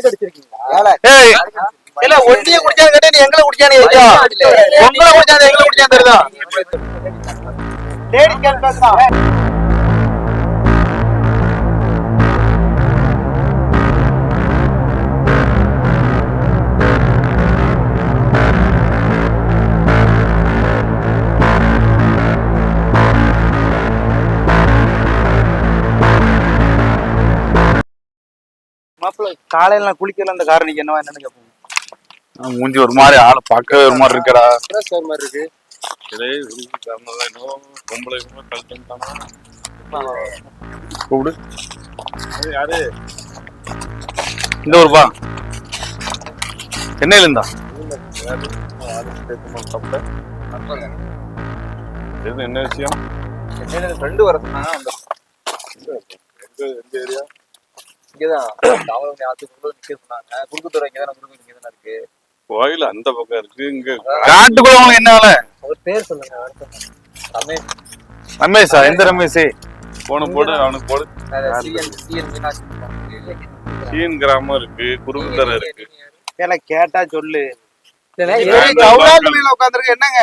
சரக்கு அடிச்சிருக்கீங்களா இல்ல ஒண்டிய குடிச்சான்னு கேட்டா நீ எங்களை குடிச்சானு ஐயா உங்களை குடிச்சாந்து எங்களை குடிச்சாந்து தெரியுதா லேடி கேள் பேசுறான் காலையில நான் குளிக்கல அந்த காரணிக்கு என்னவா என்னன்னு கேட்போம் மூஞ்சி ஒரு மாதிரி ஆளை பார்க்கவே ஒரு மாதிரி இருக்கடா. ஃப்ரெஷ் ஒரு மாதிரி இருக்கு? கூப்பிடு. அது யாரு? இந்த ஊருப்பா சென்னையில இருந்தா? என்ன விஷயம்? ஃப்ரெண்டு வர சொன்னாங்க அந்த எந்த ஏரியா? இங்கதான் தாவரம் ஆத்துக்குள்ள நிக்க சொன்னாங்க. குறுக்குத்துறை இங்கதான் குறுக்கு இங்கதான் இருக்கு. கோயில் அந்த பக்கம் இருக்கு இங்க காட்டுக்குள்ள உனக்கு என்ன வேலை? அவர் பேர் சொல்லுங்க ரமேஷ். ரமேஷா? எந்த ரமேஷ்? போன போடு அவனுக்கு போடு. சீன் கிராமம் இருக்கு குறுக்குத்தரை இருக்கு. ஏல கேட்டா சொல்லு. சவுடால் உட்காந்துருக்க என்னங்க?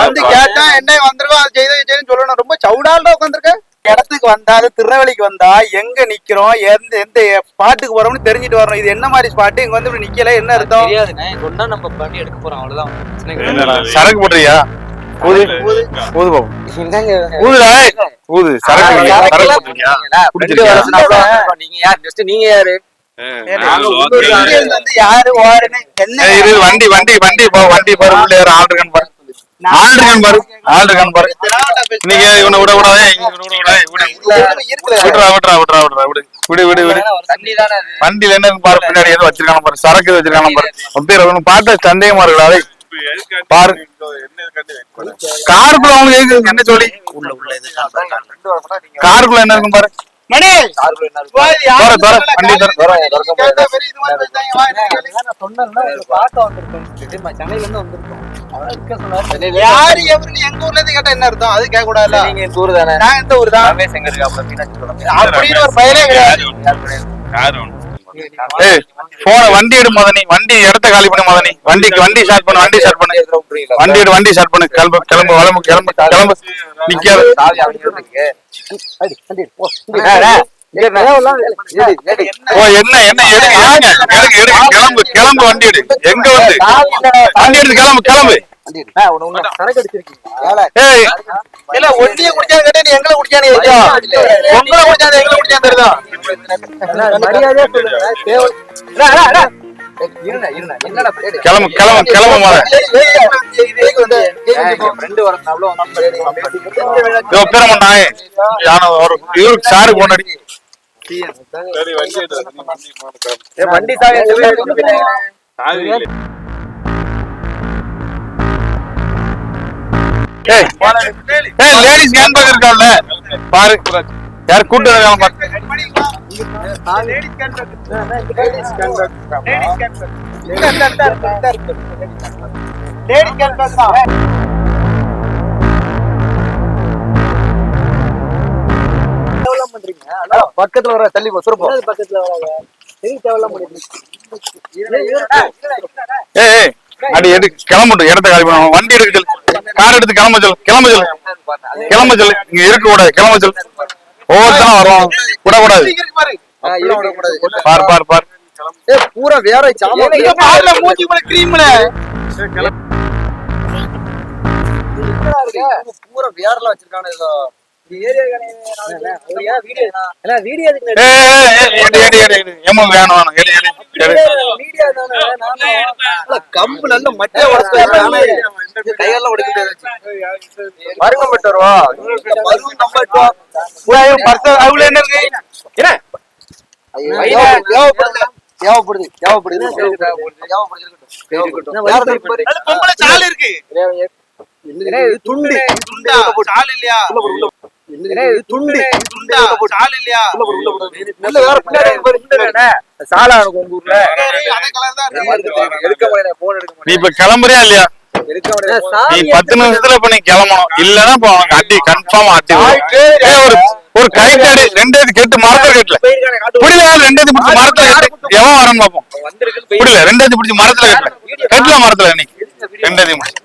வந்து கேட்டா என்ன வந்திருக்கோம் அது செய்த செய்யணும் சொல்லணும். ரொம்ப சவுடால்டா உட்காந்துருக்க இடத்துக்கு வந்தா அது திருநெல்வேலிக்கு வந்தா எங்க நிக்கிறோம் எந்த எந்த ஸ்பாட்டுக்கு போறோம்னு தெரிஞ்சுட்டு வரணும். இது என்ன மாதிரி ஸ்பாட் இங்க வந்து இப்படி நிக்கல என்ன அர்த்தம்? தெரியாதுண்ணே சொன்னா நம்ம பண்ணி எடுக்க போறோம். அவ்வளவுதான். பிரச்சனை கிடையாது. என்னடா, சரக்கு போட்டுறியா ஊது. ஊது பாப்போம் ஊதுடா ஏய். ஊது. சரக்கு இல்லையா? சரக்கு. நீங்க யார்? நீங்க யாரு? நாங்க உள்ளூர் இந்தியன்ல இருந்து யாரு ஓடுன்னு என்ன ஏய், இரு வண்டி வண்டி வண்டி போ வண்டி பாரு உள்ள யாரு ஆள் இருக்கான்னு பாரு. ஆள் இருக்கான்னு பாரு ஆள் இருக்கான்னு பாரு நீங்க இவனை விட விடாதே இவனை விட விடாதே விடு விடுறா விடுறா விடுறா விடுறா விடு விடு விடு விடு தண்ணி தானே அது வண்டியில என்ன இருக்கு பாரு பின்னாடி ஏதோ வச்சிருக்காங்க பாரு சரக்கு எதுவும் வச்சிருக்காங்க பாரு அப்படியே அவனு பார்த்து சந்தேகமா எதுக்காண்டி பாரு. காருக்குள்ள அவனுக்கு என்ன சொல்லி உள்ள உள்ள காருக்குள்ள என்ன இருக்கும் பாரு மணி வண்டி. சென்னையில இருந்து வந்திருக்கோம் இருக்க யாரு எவரு எங்க ஊர்ல இருந்து கேட்டா என்ன அர்த்தம்? அது கேட்க கூடாதுல்ல? நீங்க இந்த ஊர் தானே? நான் இந்த ஊர் தான்? ரமேஷ் எங்க இருக்கு அப்படின்னு ஒரு கிடையாது. போன வண்டி எடு மதனி. வண்டி இடத்த காலி பண்ணு மதனி. வண்டிக்கு வண்டி ஸ்டார்ட் பண்ணு வண்டி ஸ்டார்ட் பண்ணு. வண்டி எடு வண்டி ஸ்டார்ட் பண்ணு. கிளம்பு கிளம்பு கிளம்பு கிளம்பு கிளம்பு. நிக்காத. என்ன என்ன எடுங்க எடுங்க எடுங்க எடுங்க கிளம்பு கிளம்பு வண்டி எடு எங்க வந்து வண்டி எடுத்து கிளம்பு கிளம்பு? கிளம்பு கிளம்பு கிளம்பு மத ஃப்ரெண்டு வரதுனால இதோ பேரம நாயே யானை ஒரு இவருக்கு சாரு போனடி சரி வண்டி கிளம்பு. வண்டி சாவி எடுத்து போய் எடுத்துட்டு போயிட்டாங்க. சாவி இல்லை. ஏய் ஏய் லேடிஸ் பேக் பக்கத்துல வர தள்ளி போ சுரப்போம் பக்கத்துல வராங்க அடி எடு கிளம்பட்டும் இடத்த காலி பண்ணு. வண்டி எடுக்க சொல்லு. கார் எடுத்து கிளம்ப சொல்லு. கிளம்ப சொல்லு. கிளம்ப சொல்லு. இங்க இருக்க கூடாது கிளம்ப சொல்லு. ஒவ்வொருத்தரும் வரும் பார் பார் பார். பூரா வேற சாமான் பூரா வேறலாம் வச்சிருக்கானே கம்பு நல்ல மட்டை கையெல்லாம் உடைக்க முடியாது மருங்கம் பட்டு வருவா மருங்கம் நம்ம எட்டுவா அவ்வளவு என்ன இருக்கு தேவைப்படுது தேவைப்படுது தேவைப்படுது தேவைப்படுது சால் இருக்கு துண்டு துண்டா சால் இல்லையா துண்டு துண்டா சால் இல்லையா? வேற பின்னாடி உங்க ஊர்ல. எடுக்க போன் எடுக்க நீ இப்ப கிளம்புறியா இல்லையா? நீ பத்து நிமிஷத்துல இப்ப நீ கிளம்பணும். இல்லன்னா இப்ப அவனுக்கு அடி கன்ஃபார்ம் அடி ஒரு ஒரு கைத்தடி ரெண்டாவது கெட்டு மரத்துல கட்டல. புரியல ரெண்டாவது பிடிச்சி மரத்துல கட்டு. எவன் வரணும் பாப்போம். புரியல ரெண்டாவது பிடிச்சி மரத்துல கட்டல. கட்டல மரத்துல இன்னைக்கு. ரெண்டாவது பிடிச்சி.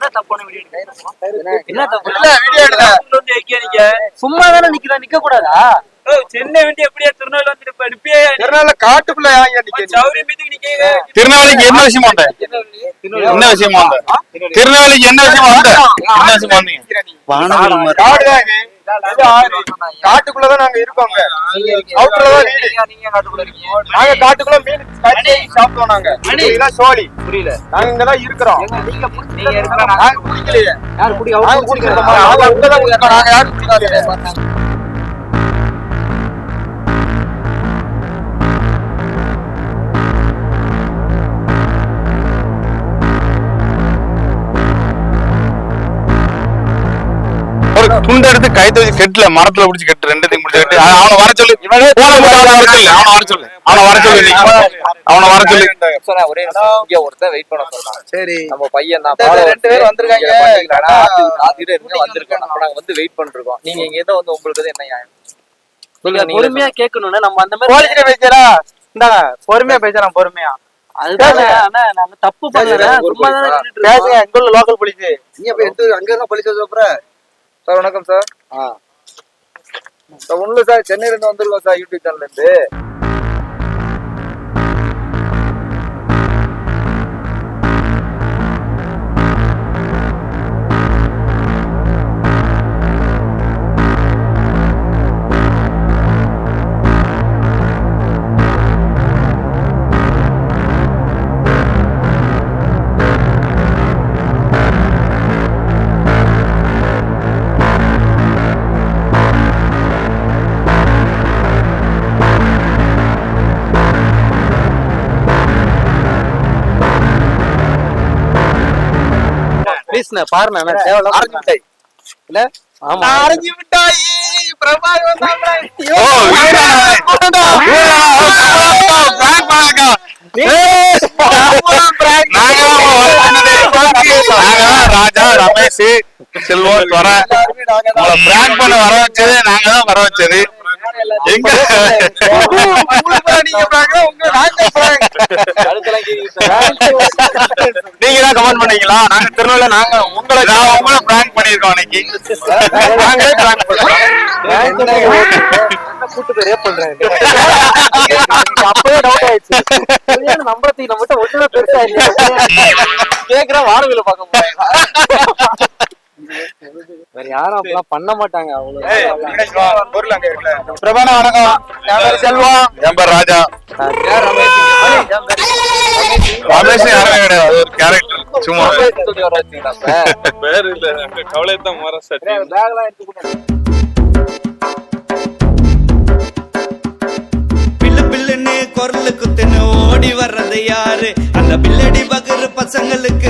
என்ன தப்பு இல்ல வீடியோ எடுல சும்மா தானே நிக்கிறா நிக்க கூடாதா சென்னை வண்டி எப்படியா இப்ப அனுப்பியே திருநாள்ல காட்டுக்குள்ள ஏன் நிக்க சௌரி மீதுக்கு நிக்க திருநாளைக்கு என்ன விஷயமா வந்த? என்ன விஷயமா வந்த? திருநாளைக்கு என்ன விஷயமா வந்த? என்ன விஷயமா வந்தீங்க. காட்டுக்குள்ளதான் நாங்க இருக்கோங்க. அவுட்டர்லதான் வீடு. நீங்க காட்டுக்குள்ள மீன் கறி சாப்பிட்டோம் நாங்க. இதெல்லாம் சோழி. புரியல. நாங்க இங்கதான் இருக்கிறோம். நீங்க குடிக்கலையே நாங்க குடிக்கிறோம் நாங்க யாரும் துண்டு எடுத்து கை தூக்கி கெட்டல மரத்துல பிடிச்சி கட்டு ரெண்டுத்தையும் பிடிச்சி கட்டு. அவனை வர சொல்லு. அவனை வர சொல்லு. அவனை வர சொல்லு அவனை வர சொல்லு. அவனை வர சொல்லு. ஒரே ஒருத்தன் வெயிட் பண்ண சொல்றான். சரி. நம்ம பையன் தான். ரெண்டு பேர் ரெண்டு பேர் வந்திருக்காங்க. வந்திருக்கோம் நம்ம நாங்க வந்து வெயிட் பண்ணிருக்கோம். நீங்க இங்க இருந்து வந்து உங்களுக்கு என்ன நியாயம்? நீங்க பொறுமையா கேட்கணும்னா நம்ம அந்த மாதிரி போலீஸ்ல பேசுறா. இந்தாங்க பொறுமையா பேசுறான் பொறுமையா. அதுதானே தப்பு பண்ணல. சும்மா தானே நின்னுட்டு பேசுங்க. எங்க உள்ள லோக்கல் போலீஸ் நீங்க போய் எடுத்து அங்க இருந்தா போலீஸ் சொல்ற? சார் வணக்கம் சார். சார் ஒண்ணுல சார் சென்னையில இருந்து வந்திருக்கோம் சார் யூடியூப் சேனல்ல பாருண்ணே தேவையில்ல மிட்டாய் இல்ல ஆமா. மிட்டாய் வர ராஜா ரமேஷ் செல்வம் நாங்க தான். உங்களை prank பண்ண வர வச்சது நாங்கதான் வர வச்சது. எங்க? நீங்க தான் கமெண்ட் பண்ணீங்களா? நாங்க திருநெல்வேலி நாங்க உங்களை நான் உங்களை பிராங்க் பண்ணிருக்கோம் அன்னைக்கு. நாங்களே பிராங்க் பண்றோம் கூட்டு போய் ரேப் பண்றேன் அப்பவே டவுட் ஆயிடுச்சு. கல்யாணம் நம்பறதுக்கு நம்மகிட்ட ஒண்ணுமே பெருசா இல்ல கேக்குற முடியாது வேற யாரும் அப்பெல்லாம் பண்ண மாட்டாங்க. அவ்வளவு பொருள் அங்க இருக்குல்ல. பிரபான வணக்கம். என் பேரு செல்வம் என் பேர் ராஜா. ரமேஷ்? யாருமே கிடையாது. அது ஒரு கேரக்டர் சும்மா. பேர் இல்ல. கவலை தான் மர சட்டி பில்லு பில்லுன்னு குரலு குத்துன்னு ஓடி வர்றது யாரு? அந்த பில்லடி பகரு பசங்களுக்கு